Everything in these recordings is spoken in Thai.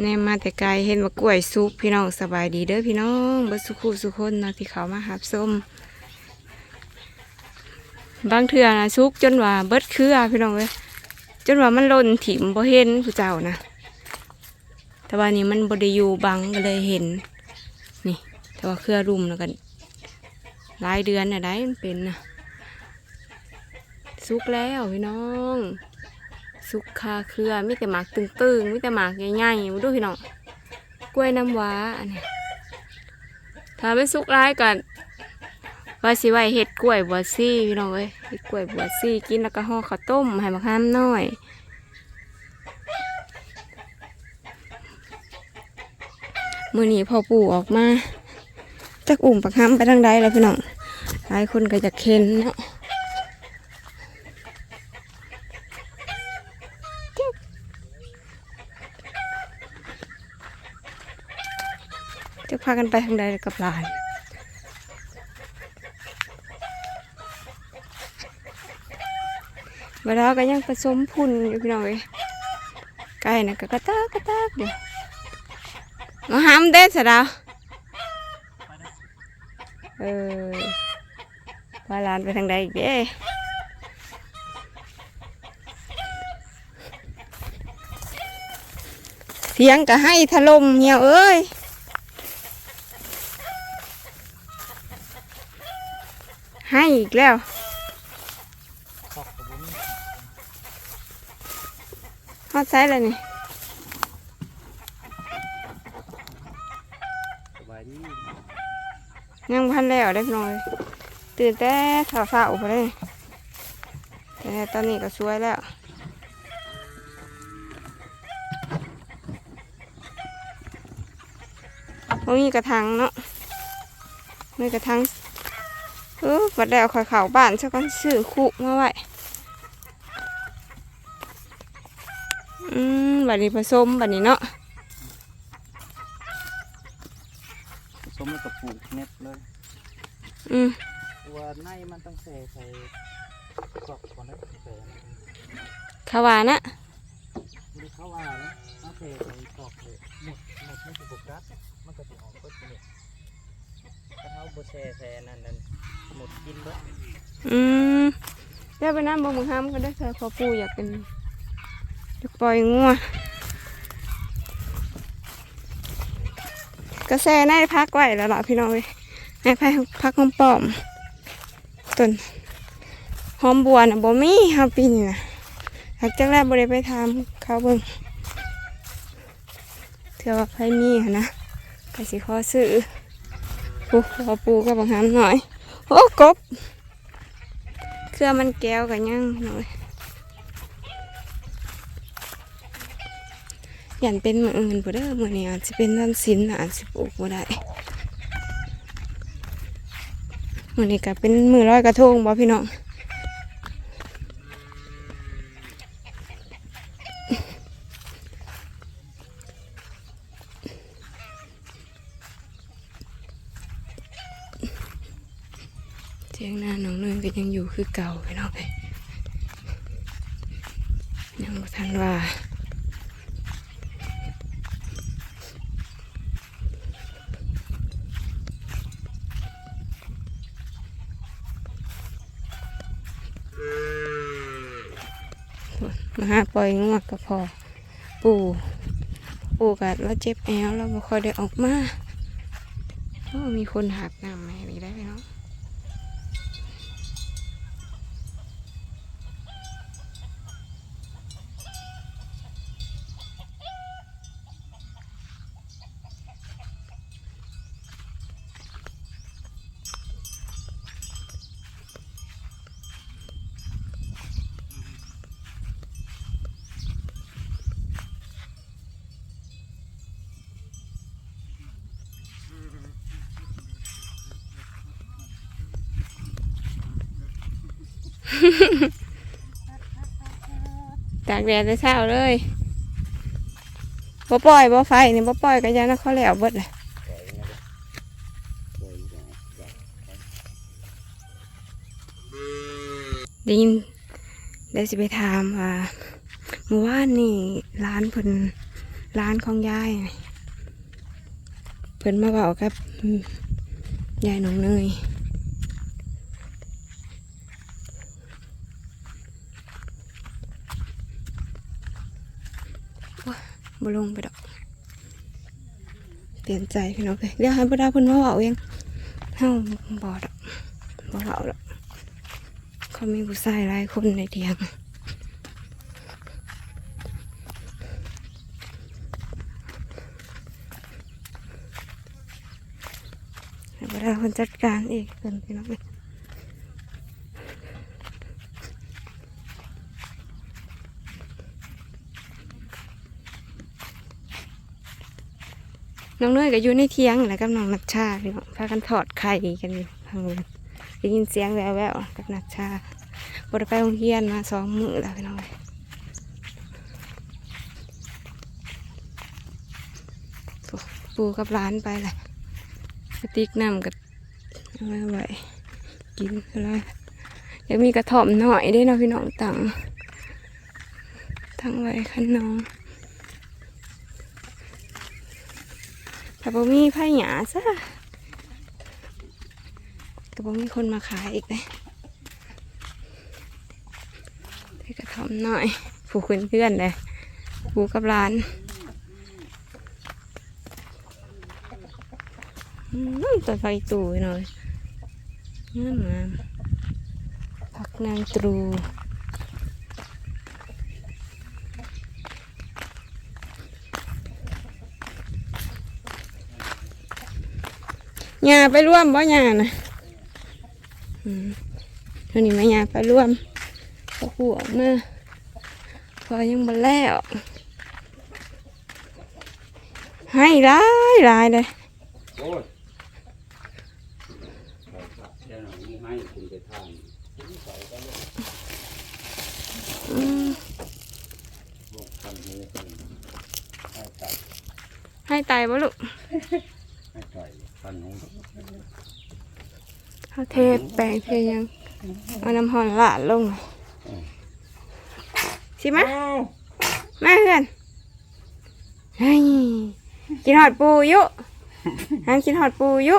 แนมมาแต่ไกลเห็นว่ากล้วยสุกพี่น้องสบายดีเด้อพี่น้องเบิดสุขุสุคนนะที่เขามาหับส้มบางเทื่อนะสุกจนว่าเบิดเครือพี่น้องเว้ยจนว่ามันล่นถิ่มบ่เห็นผู้เจ้านะแต่ว่านี่มันบ่ได้อยู่บังก็เลยเห็น นี่ แต่ว่าเครือรุมแล้วกันหลายเดือนน่ะได้มันเป็นนะสุกแล้วพี่น้อง สุกคาเครือมีแต่หมากตึงๆมีแต่หมากใหญ่ๆมาดูพี่น้องกล้วยน้ำว้าอันนี้ถ้าไม่สุกร้ายกันว่าสิไว้เห็ดกล้วยบัวซี่พี่น้องเอ้ยเห็ดกล้วยบัวซี่กินแล้วก็ห่อข้าวต้มให้มาข้ามน้อยมือนี้พอปู่ออกมาจากอุ่มปักห้ำไปทางใดแล้วพี่น้องหลายคนก็จะเค้นเนาะ จะพากันไปทางใดกับหลานเวลาก็ยังผสมพุ่นอยู่พี่น้องเอ้ยไก่น่ะก็กระตากกระตากเดี๋ยวมาหามเด้สะดาวเออพาหลานไปทางใดอีกเด้เสียงก็ให้ถล่มเหี่ยวเอ้ย ให้อีกแล้วฮอดไซส์เลยนี่ยังพันแล้วได้อพี่น้อย ตื่นแต่เช้าเช้าๆไปเลยแต่ตอนนี้ก็ช่วยแล้วพวกนี้กระทังเนาะมีกระทัง เออวัดแล้วคอยเข่าบ้านสักก่อนซื้อคุมาไว้อืมบัดนี้ผสมบัดนี้เนาะสมแล้วกับปลูกเม็ดเลยอืมตัวในมันต้องใส่ใส่กรอกก่อนนะใส่ขาวานะไม่ได้เข้าว่านะต้องใส่ใส่กรอกเลยหมดหมดไม่ถูกกัดมันก็จะออกก็จะเนี่ย ถ้าเขาแช่ใส่อันนั่นนั่นหมดกินแล้วอืมเดี๋ยวไปน้ำบ่มึงห้ามก็ได้เธอขอปูอยากเป็นอยากปล่อยงัวกระแสในพักไว้แล้วล่ะพี่น้องเว้ยให้พักพักหอมปอมต้นหอมบัวน่ะบ่มีเฮาปีนี้น่ะหากจังแรกบ่ได้ไปทำเขาเบิ่งเถื่อว่าใครมีหั่นะก็สิขอซื้อ ปูขอปูก็บังคับหน่อย โอ้กบ เครื่อมันแก้วกันยังหน่อยยันเป็นมืออื่นบ่ได้อมือนี้อาจจะเป็นวันสินอาจจะปลูกบ่ได้มือนี้ก็เป็นมือร้อยกระทงบ่พี่น้อง ทียงหน้าน้องเนยก็ยังอยู่คือเก่าพี่น้องเลยยังทันว่ามาหาปล่อยงวกก็พอ ปู่ปู่กัดแล้วเจ็บแอวแล้วบ่ค่อยได้ออกมาโอ้มีคนหักน้ำมาให้ได้ไหมเนาะ ตากแดดแต่เช้าเลยบ่ปล่อยบ่ไฟนี่บ่ปล่อยก็ยันนะเขาแล้วเบิดเลยได้ยินได้สิไปถามว่าเมื่อวานนี่ร้านเพิ่นร้านของยายเพิ่นมาบอกกับยายน้องเนยว้า บ่ลงไปดอกเปลี่ยนใจพี่น้องเลยเดี๋ยวให้บ่ด้เพิ่นมาเว้าเองเฮาบ่ดอกบ่เว้าดอกเขามีผู้ชายหลายคนในเถียงเวลาคนจัดการเองเป็นพี่น้องเลย น้องเนยก็อยู่ในเทียงแหละกับน้องนัชชาพี่น้องพากันถอดไข่กันอยู่ทางนู้นได้ยินเสียงแววๆกับนัชชาบดไปโรงเรียนมาสองมือแล้วพี่น้องเลยปูกับร้านไปแหละกระติกน้ำกับอาไว้ไว้กินอะไรเดี๋ยวมีกระถอมหน่อยได้เนาะพี่น้องตังตั้งไว้ขนน้ องถ้าบ่มีไผ่หยาซะก็บ่มีคนมาขายอีกเลยได้กระถอมหน่อย ผูกเพื่อนเลยผูกกับร้านตัวไฟตู่หน่อยงามงามผักนางตรู หญ้าไปร่วมบ่หญ้านะอืมเท่านี้มาหญ้าไปร่วมก็หัวมาพอยังมาแล้ว ให้ร้ายร้ายเลยโอ้ยเดี๋ยวหน่อยมึงให้คุณไปทานอืมบอกทำนี้เป็นให้ไก่ให้ตายบ่ลูกให้ไก่ พันหงเขาเทแป้งเทยังเอาน้ำหอนละลงสิมะมาเพื่อนเฮ้ยกินหอดปูอยุห้ามกินหอดปูอยุ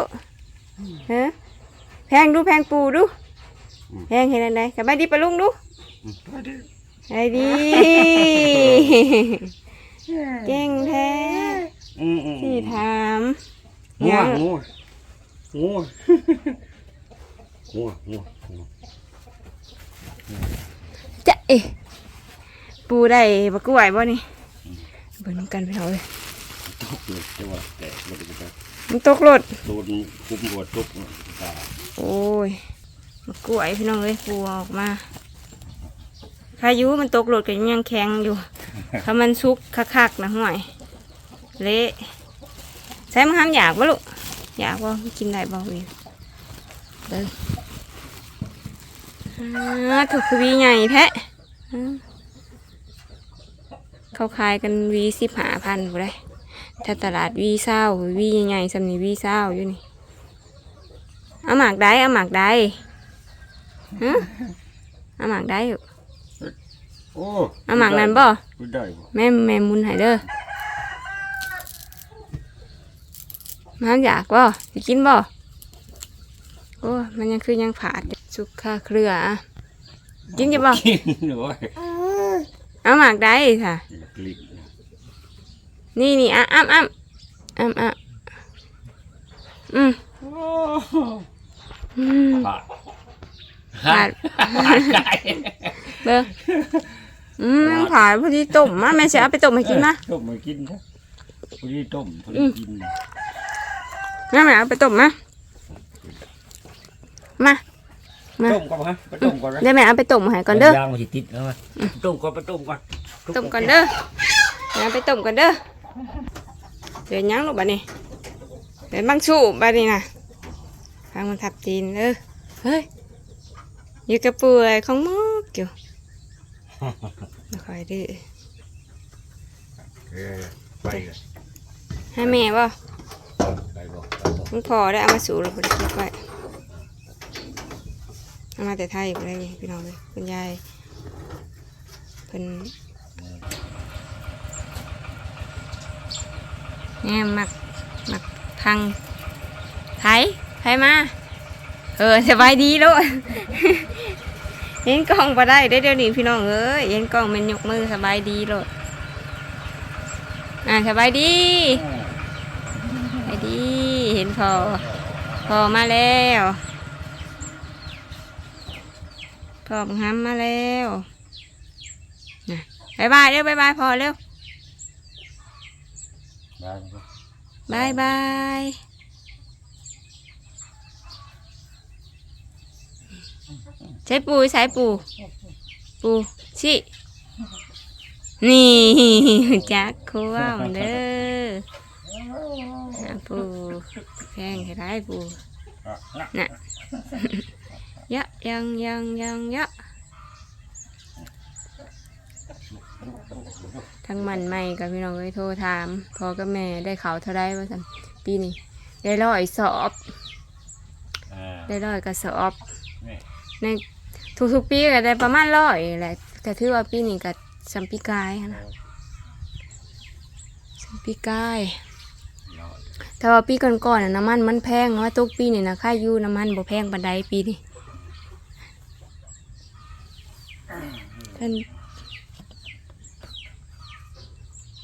เฮ้แพงดูแพงปูดูแพงเห็นอะไรสบายดีปะลุงดูสบายดีเก่งแท้อืมอืมสี่ถาม งัวงัวงัวงัวงัวงัวจะเอะปูได้บะกล้วยบ่นี่เบิ่งนำกันไปเอาเลยตกเลยแต่ว่าแต่ไม่ได้ไปมันตกรถโดนคุมหัวตกตาโอ้ยบะกล้วยพี่น้องเอ้ยปูเอาออกมาพายุมันตกรถกันยังแข็งอยู่ถ้ามันซุกคักๆนะห่วยเละ ใช้มันห้ามอยากบ่ลูกอยากบ่กินได้บ่วิวเด้ออ่าถูกคือวีใหญ่แท้อ่าเขาขายกันวีสิบห้าพันบ่ได้ถ้าตลาดวีเศร้าวีใหญ่ๆสำนีวีเศร้าอยู่นี่เอาหมากได้เอาหมากได้ฮะเอาหมากได้อยู่ โอ้เอาหมากนั้นบ่ไม่ได้บ่แม่แม่มุนให้เด้อ มันอยากบ่สิกินบ่โอ้มันยังคือยังผาดอยู่สุกค่าเครืออะกินจะบ่กินโอ้ยเอาหมากได้ค่ะ กลิ่นนี่นี่อะอ้ำอ้ำอ้ำอ้ำอืมโอ้อืมขาดขาดขาดไก่เด้ออืมผาดพอดีต้มมาแม่สิเอาไปต้มให้กินมา ต้มมากินนะพอดีต้มพอดีกิน แม่แม่เอาไปต้มมามามาต้มก่อนฮะไปต้มก่อนนะเดี๋ยวแม่เอาไปต้มให้ก่อนเด้อยางมันสิติดนะวะต้มก่อนไปต้มก่อนต้มก่อนเด้อแม่เอาไปต้มก่อนเด้อเดี๋ยวยังลูกบัดนี้เดี๋ยวบังสูบบัดนี้นะฟังมันทับจีนเด้อเฮ้ยอยู่กระเปื่อยของหมอกอยู่ไม่ค่อยดื้อเออไปเลยให้แม่บ่ไปบอก มึงพอได้เอามาสูบแล้วพอด้คิดไว้เอามาแต่ไทยไปเลยพี่น้องเลยคุณยายเป็นเนี่ยมักมักพังไผไผมาเออสบายดีลูกเห็นกล้องบ่ได้ได้เดี๋ยวนี้พี่น้องเอ้ยเห็นกล้องมันยกมือสบายดีโลดอ่าสบายดี พอ พอมาแล้วพอบังคับมาแล้วนะบายบายเร็วบายบายพอเร็วได้ครับบายบายใช้ปูใช้ปู ปูชินี่จักควมเด้ออะ ปูแพงให้ได้ปูน่ะยะยังยังยังยะทั้งมันไม่กับพี่น้องเอ้ยโทรถามพอกับแม่ได้เขาวเท่าไรว่าสันปีนี้ได้ร้อยสอบอ่าได้ร้อยกระสอบนี่ในทุกๆปีก็ได้ประมาณร้อยแหละแต่ถือว่าปีนี้ก็สัมปีกายหั้นนะสัมปีกายยอด แต่ว่าปีก่อนๆน่ะน้ำมันมันแพงว่าตุกปีนี่นะค่าอยู่น้ำมันบ่แพงปานใดปีนี้ท่าน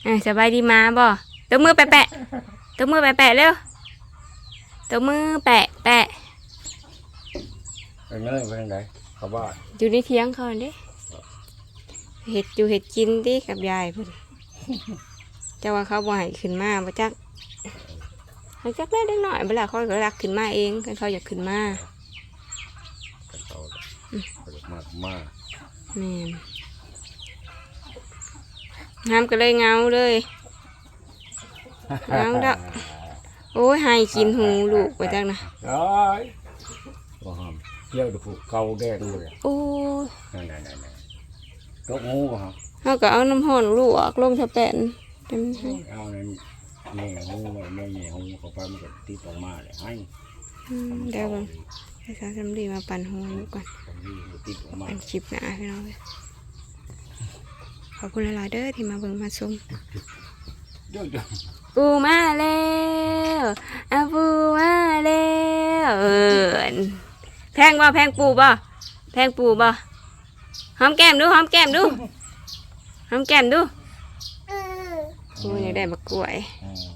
อะสบายดีมาบ่ตัวมือแปะแปะๆตัวมือแปะแปะๆเร็วตัวมือแปะแปะเป็นเงยเป็นไงเขาบ้านอยู่ในเทียงเขาเด้เห็ดอยู่เห็ดกินดิกับยายเพิ่นแต่ว่าเขาบ่ให้ขึ้นมาบ่จัก ให้จักได้เล็กน้อยเวลาเขาก็รักขึ้นมาเองคันเขาอยากขึ้นมากันเขาเขาจะมากมากแม่นน้ำก็เลยเงาเลยเอาละโอ้ยให้กินหูลูกบ่จักนะเอ้ยว่าหอมเที่ยวดูผูกเกาแดงเลยโอ้ยนั่นนั่นนั่นนั่นตกงูครับเขาก็เอาน้ำห่อนลวกลงสะแปนเต็มให้เอา ในแม่งูแม่แม่งูเขาไปมันก็ติดออกมาเลยให้อืมเดี๋ยวก่อนให้สาวสำลีมาปั่นหัวลูกก่อนคนนี้มันติดออกมาเป็นคลิปหนะพี่น้องเอ้ยขอบคุณหลายๆเด้อที่มาเบิ่งมาชม เดี๋ยวเดี๋ยวปูมาแล้วอาปูมาแล้วเออแพงบ่แพงปูบ่แพงปูบ่หอมแก้มดูหอมแก้มดูหอมแก้มดู ปูอยากได้มะกล้วยอืม